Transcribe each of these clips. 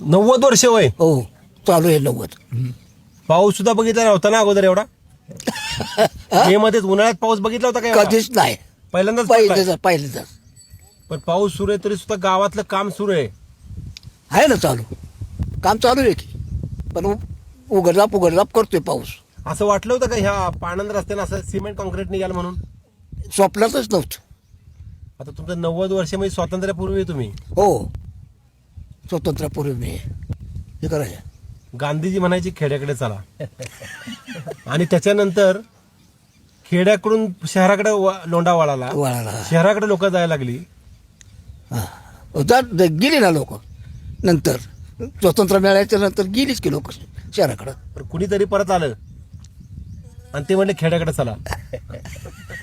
नव्वद वर्ष वय. हो चालू आहे नव्वद. पाऊस सुद्धा बघितला नव्हता ना अगोदर एवढा? मे मध्येच उन्हाळ्यात पाऊस बघितला होता काय कधीच नाही. पहिल्यांदाच पडलाय. पहिलेच पहिलेच. पण पाऊस सुरू आहे तरी सुद्धा गावातलं काम सुरू आहे. आहे ना चालू. काम चालू आहे की. पण उ- उघडजाप उघडजाप करतोय पाऊस. असं वाटलं होतं का ह्या पाणंद रस्त्यानं असं सिमेंट कॉन्क्रीट निघाल म्हणून? स्वप्नातच नव्हतं. आता तुमचं नव्वद वर्ष म्हणजे स्वातंत्र्यापूर्वी तुम्ही. हो. स्वतंत्रापूर्वी मी. हे करायचं गांधीजी म्हणायची खेड्याकडे चला. आणि त्याच्यानंतर खेड्याकडून शहराकडे व- लोंढा वळाला. वळाला. शहराकडे लोक जायला लागली. हा. गेली ना लोक. नंतर. स्वतंत्र मिळाल्याच्या नंतर गेलीच की लोक शहराकडं. पण कुणीतरी परत आलं. आणि ते म्हणले खेड्याकडे चला.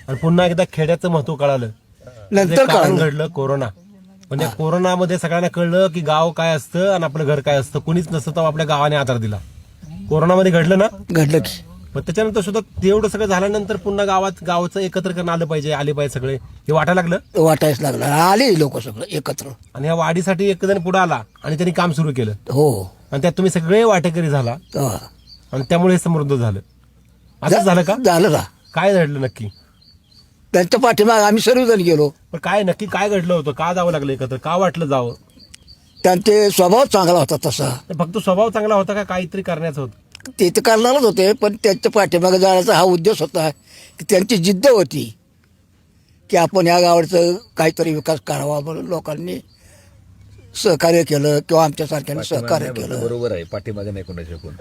आणि पुन्हा एकदा खेड्याचं महत्त्व कळालं. नंतर ते कारण कळालं. घडलं कोरोना. म्हणजे कोरोनामध्ये सगळ्यांना कळलं की गाव काय असतं आणि आपलं घर काय असतं. कुणीच नसतं तेव्हा आपल्या गावाने आधार दिला. कोरोनामध्ये घडलं ना? घडलं की. पण त्याच्यानंतर सुद्धा तेवढं सगळं झाल्यानंतर पुन्हा गावात गावचं एकत्र करणं आलं पाहिजे आले पाहिजे सगळे. हे वाटायला लागलं? वाटायच लागलं. आले लोक सगळं एकत्र. आणि ह्या वाढीसाठी एक जण पुढे आला आणि त्यांनी काम सुरू केलं. हो. आणि त्यात तुम्ही सगळे वाटेकरी झाला. हा. आणि त्यामुळे हे समृद्ध झालं. असं झालं का? झालं ना काय घडलं नक्की? त्यांच्या पाठीमाग आम्ही सर्वजण गेलो. पण काय नक्की काय घडलं होतं? का जावं लागलं एकत्र? का वाटलं जावं? त्यांचे स्वभाव चांगला होता तसा. फक्त स्वभाव चांगला होता का काहीतरी करण्याचं होतं? ते तर करणारच होते पण त्यांच्या पाठीमागे जाण्याचा हा उद्देश होता की त्यांची जिद्द होती की आपण या गावाचं काहीतरी विकास करावा म्हणून लोकांनी सहकार्य केलं किंवा आमच्यासारख्याने सहकार्य केलं. बरोबर आहे. पाठीमागे नाही कोणाच्या कोण.